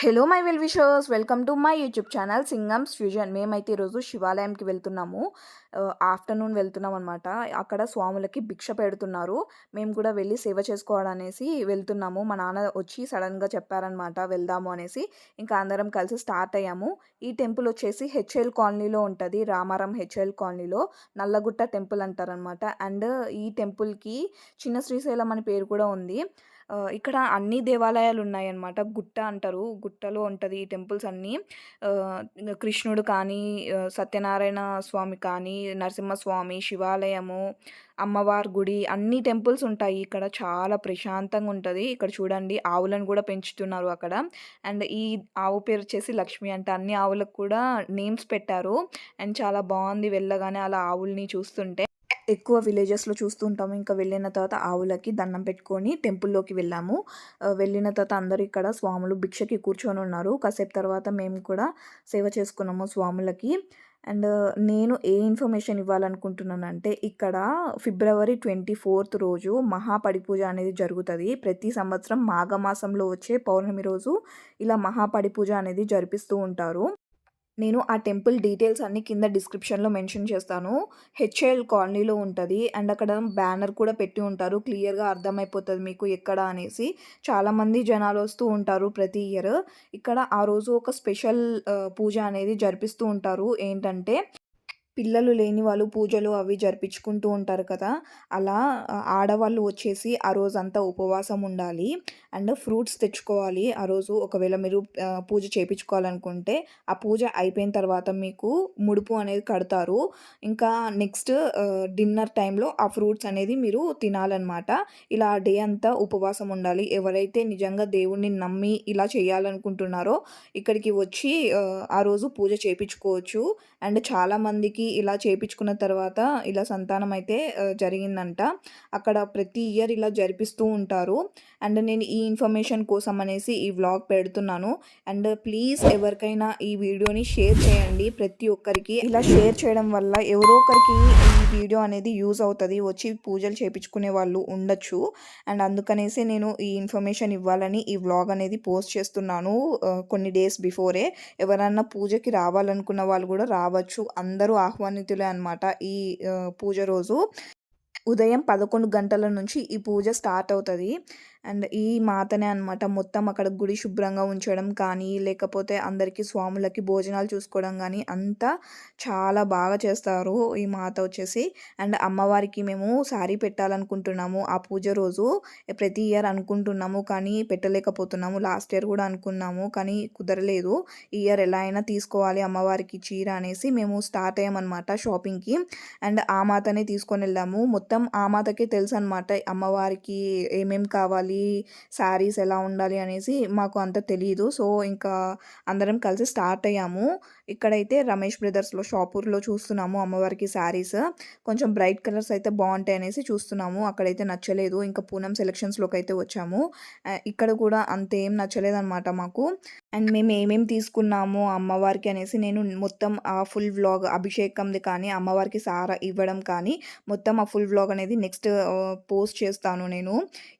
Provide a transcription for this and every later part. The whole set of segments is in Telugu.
Hello my well wishers welcome to my YouTube channel Singam's fusion మేమైతే ఈరోజు శివాలయంకి వెళ్తున్నాము. ఆఫ్టర్నూన్ వెళ్తున్నాం అనమాట అక్కడ స్వాములకి భిక్ష పెడుతున్నారు. మేము కూడా వెళ్ళి సేవ చేసుకోవాలనేసి వెళ్తున్నాము. మా నాన్న వచ్చి సడన్గా చెప్పారనమాట వెళ్దాము అనేసి. ఇంకా అందరం కలిసి స్టార్ట్ అయ్యాము. ఈ టెంపుల్ వచ్చేసి హెచ్ఎల్ కాలనీలో ఉంటుంది. రామారం హెచ్ఎల్ కాలనీలో. నల్లగుట్ట టెంపుల్ అంటారనమాట అండ్ ఈ టెంపుల్కి చిన్న శ్రీశైలం అని పేరు కూడా ఉంది. ఇక్కడ అన్ని దేవాలయాలు ఉన్నాయన్నమాట గుట్ట అంటారు. గుట్టలో ఉంటుంది ఈ టెంపుల్స్ అన్నీ. కృష్ణుడు కానీ సత్యనారాయణ స్వామి కానీ నరసింహస్వామి శివాలయము అమ్మవారి గుడి అన్ని టెంపుల్స్ ఉంటాయి. ఇక్కడ చాలా ప్రశాంతంగా ఉంటుంది. ఇక్కడ చూడండి ఆవులను కూడా పెంచుతున్నారు అక్కడ. అండ్ ఈ ఆవు పేరు వచ్చేసి లక్ష్మి అంటే. అన్ని ఆవులకు కూడా నేమ్స్ పెట్టారు. అండ్ చాలా బాగుంది వెళ్ళగానే అలా ఆవుల్ని చూస్తుంటే. ఎక్కువ విలేజెస్లో చూస్తూ ఉంటాము ఇంకా వెళ్ళిన తర్వాత ఆవులకి దండం పెట్టుకొని టెంపుల్లోకి వెళ్ళాము. వెళ్ళిన తర్వాత అందరూ ఇక్కడ స్వాములు భిక్షకి కూర్చొని ఉన్నారు. కాసేపు తర్వాత మేము కూడా సేవ చేసుకున్నాము స్వాములకి. అండ్ నేను ఏ ఇన్ఫర్మేషన్ ఇవ్వాలనుకుంటున్నానంటే ఇక్కడ ఫిబ్రవరి ట్వంటీ ఫోర్త్ రోజు మహాపడిపూజ అనేది జరుగుతుంది. ప్రతి సంవత్సరం మాఘమాసంలో వచ్చే పౌర్ణమి రోజు ఇలా మహాపడిపూజ అనేది జరిపిస్తూ ఉంటారు. నేను ఆ టెంపుల్ డీటెయిల్స్ అన్నీ కింద డిస్క్రిప్షన్లో మెన్షన్ చేస్తాను. హెచ్ఏఎల్ కాలనీలో ఉంటుంది. అండ్ అక్కడ బ్యానర్ కూడా పెట్టి ఉంటారు. క్లియర్గా అర్థమైపోతుంది మీకు ఎక్కడ అనేసి. చాలామంది జనాలు వస్తూ ఉంటారు ప్రతి ఇయర్. ఇక్కడ ఆ రోజు ఒక స్పెషల్ పూజ అనేది జరిపిస్తూ ఉంటారు. ఏంటంటే పిల్లలు లేని వాళ్ళు పూజలు అవి జరిపించుకుంటూ ఉంటారు కదా అలా ఆడవాళ్ళు వచ్చేసి ఆ రోజంతా ఉపవాసం ఉండాలి. అండ్ ఫ్రూట్స్ తెచ్చుకోవాలి. ఆ రోజు ఒకవేళ మీరు పూజ చేయించుకోవాలనుకుంటే ఆ పూజ అయిపోయిన తర్వాత మీకు ముడుపు అనేది కడతారు. ఇంకా నెక్స్ట్ డిన్నర్ టైంలో ఆ ఫ్రూట్స్ అనేది మీరు తినాలన్నమాట. ఇలా డే అంతా ఉపవాసం ఉండాలి. ఎవరైతే నిజంగా దేవుణ్ణి నమ్మి ఇలా చేయాలనుకుంటున్నారో ఇక్కడికి వచ్చి ఆ రోజు పూజ చేయించుకోవచ్చు అండ్ చాలామందికి ఇలా చేయించుకున్న తర్వాత ఇలా సంతానం అయితే జరిగిందంట. అక్కడ ప్రతి ఇయర్ ఇలా జరిపిస్తూ ఉంటారు. అండ్ నేను ఈ ఇన్ఫర్మేషన్ కోసం అనేసి ఈ వ్లాగ్ పెడుతున్నాను. అండ్ ప్లీజ్ ఎవరికైనా ఈ వీడియోని షేర్ చేయండి. ప్రతి ఒక్కరికి ఇలా షేర్ చేయడం వల్ల ఎవరో ఒకరికి ఈ వీడియో అనేది యూజ్ అవుతుంది. వచ్చి పూజలు చేయించుకునే వాళ్ళు ఉండొచ్చు. అండ్ అందుకనేసి నేను ఈ ఇన్ఫర్మేషన్ ఇవ్వాలని ఈ వ్లాగ్ అనేది పోస్ట్ చేస్తున్నాను కొన్ని డేస్ బిఫోరే. ఎవరన్నా పూజకి రావాలనుకున్న వాళ్ళు కూడా రావచ్చు. అందరూ ఆహ్వానితులే అనమాట ఈ పూజ రోజు. ఉదయం పదకొండు గంటల నుంచి ఈ పూజ స్టార్ట్ అవుతుంది. అండ్ ఈ మాతనే అనమాట మొత్తం అక్కడ గుడి శుభ్రంగా ఉంచడం కానీ లేకపోతే అందరికీ స్వాములకి భోజనాలు చూసుకోవడం కానీ అంతా చాలా బాగా చేస్తారు ఈ మాత వచ్చేసి. అండ్ అమ్మవారికి మేము శారీ పెట్టాలనుకుంటున్నాము. ఆ పూజ రోజు ప్రతి ఇయర్ అనుకుంటున్నాము కానీ పెట్టలేకపోతున్నాము. లాస్ట్ ఇయర్ కూడా అనుకున్నాము కానీ కుదరలేదు. ఈ ఇయర్ ఎలా అయినా తీసుకోవాలి అమ్మవారికి చీర అనేసి మేము స్టార్ట్ అయ్యామన్నమాట షాపింగ్కి. అండ్ ఆ మాతనే తీసుకొని వెళ్ళాము. మొత్తం ఆ మాతకే తెలుసు అనమాట అమ్మవారికి ఏమేమి కావాలి శారీస్ ఎలా ఉండాలి అనేసి మాకు అంత తెలియదు సో ఇంకా అందరం కలిసి స్టార్ట్ అయ్యాము. ఇక్కడైతే రమేష్ బ్రదర్స్లో షాపూర్లో చూస్తున్నాము అమ్మవారికి శారీస్ కొంచెం బ్రైట్ కలర్స్ అయితే బాగుంటాయి అనేసి చూస్తున్నాము. అక్కడైతే నచ్చలేదు. ఇంకా పూనం సెలెక్షన్స్లోకి అయితే వచ్చాము. ఇక్కడ కూడా అంతేం నచ్చలేదన్నమాట మాకు. అండ్ మేము ఏమేమి తీసుకున్నాము అమ్మవారికి అనేసి నేను మొత్తం ఆ ఫుల్ వ్లాగ్ అభిషేకంది కానీ అమ్మవారికి సారా ఇవ్వడం కానీ మొత్తం ఆ ఫుల్ వ్లాగ్ అనేది నెక్స్ట్ పోస్ట్ చేస్తాను నేను.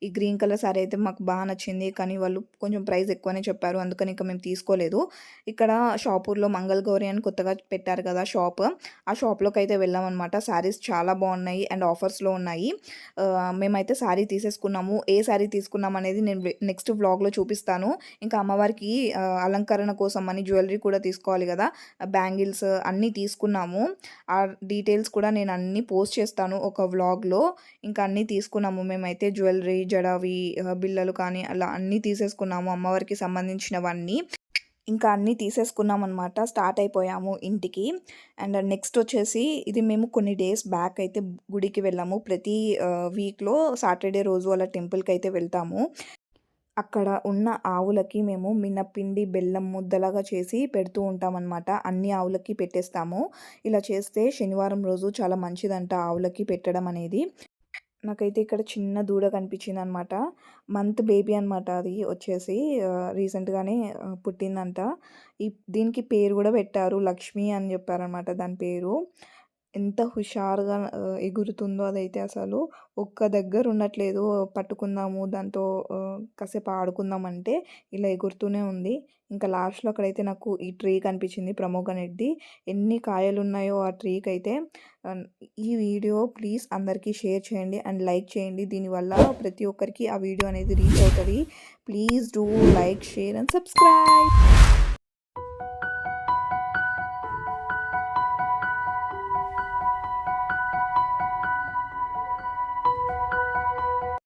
ఈ గ్రీన్ కలర్ సారీ అయితే మాకు బాగా నచ్చింది. కానీ వాళ్ళు కొంచెం ప్రైస్ ఎక్కువనే చెప్పారు. అందుకని ఇంకా మేము తీసుకోలేదు. ఇక్కడ షాపూర్లో మంగళ గౌరి అని కొత్తగా పెట్టారు కదా షాప్. ఆ షాప్లోకి అయితే వెళ్ళామన్నమాట. శారీస్ చాలా బాగున్నాయి అండ్ ఆఫర్స్లో ఉన్నాయి. మేమైతే శారీ తీసేసుకున్నాము. ఏ శారీ తీసుకున్నాం అనేది నేను నెక్స్ట్ వ్లాగ్లో చూపిస్తాను. ఇంకా అమ్మవారికి అలంకరణ కోసం అని జ్యువెలరీ కూడా తీసుకోవాలి కదా. బ్యాంగిల్స్ అన్నీ తీసుకున్నాము. ఆ డీటెయిల్స్ కూడా నేను అన్నీ పోస్ట్ చేస్తాను ఒక వ్లాగ్లో. ఇంకా అన్నీ తీసుకున్నాము. మేమైతే జ్యువెలరీ జడవి బిళ్ళలు కానీ అలా అన్నీ తీసేసుకున్నాము. అమ్మవారికి సంబంధించినవన్నీ ఇంకా అన్నీ తీసేసుకున్నాం అనమాట స్టార్ట్ అయిపోయాము ఇంటికి. అండ్ నెక్స్ట్ వచ్చేసి ఇది మేము కొన్ని డేస్ బ్యాక్ అయితే గుడికి వెళ్ళాము. ప్రతి వీక్లో సాటర్డే రోజు అలా టెంపుల్కి అయితే వెళ్తాము. అక్కడ ఉన్న ఆవులకి మేము మినపిండి బెల్లం ముద్దలాగా చేసి పెడుతూ ఉంటామన్నమాట. అన్ని ఆవులకి పెట్టేస్తాము. ఇలా చేస్తే శనివారం రోజు చాలా మంచిదంట ఆవులకి పెట్టడం అనేది. నాకైతే ఇక్కడ చిన్న దూడ కనిపించింది అనమాట మంత్ బేబీ అనమాట అది వచ్చేసి రీసెంట్గానే పుట్టిందంట. ఈ దీనికి పేరు కూడా పెట్టారు లక్ష్మి అని చెప్పారనమాట దాని పేరు. ఎంత హుషారుగా ఎగురుతుందో అదైతే అసలు. ఒక్క దగ్గర ఉండట్లేదు. పట్టుకుందాము దాంతో కాసేపు ఆడుకుందాం అంటే ఇలా ఎగురుతూనే ఉంది. ఇంకా లాస్ట్‌లో అక్కడైతే నాకు ఈ ట్రీ కనిపించింది ప్రమోగనేట్‌ది. ఎన్ని కాయలు ఉన్నాయో ఆ ట్రీకి అయితే ఈ వీడియో ప్లీజ్ అందరికీ షేర్ చేయండి అండ్ లైక్ చేయండి. దీనివల్ల ప్రతి ఒక్కరికి ఆ వీడియో అనేది రీచ్ అవుతుంది please do like, share and subscribe.